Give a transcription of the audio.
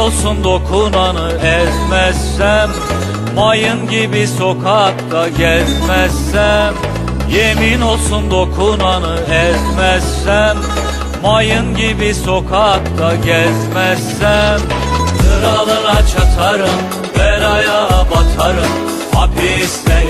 olsun dokunanı ezmezsem Mayın gibi sokakta gezmezsem Yemin olsun dokunanı ezmezsem Mayın gibi sokakta gezmezsem Kralına çatarım, belaya batarım Hapiste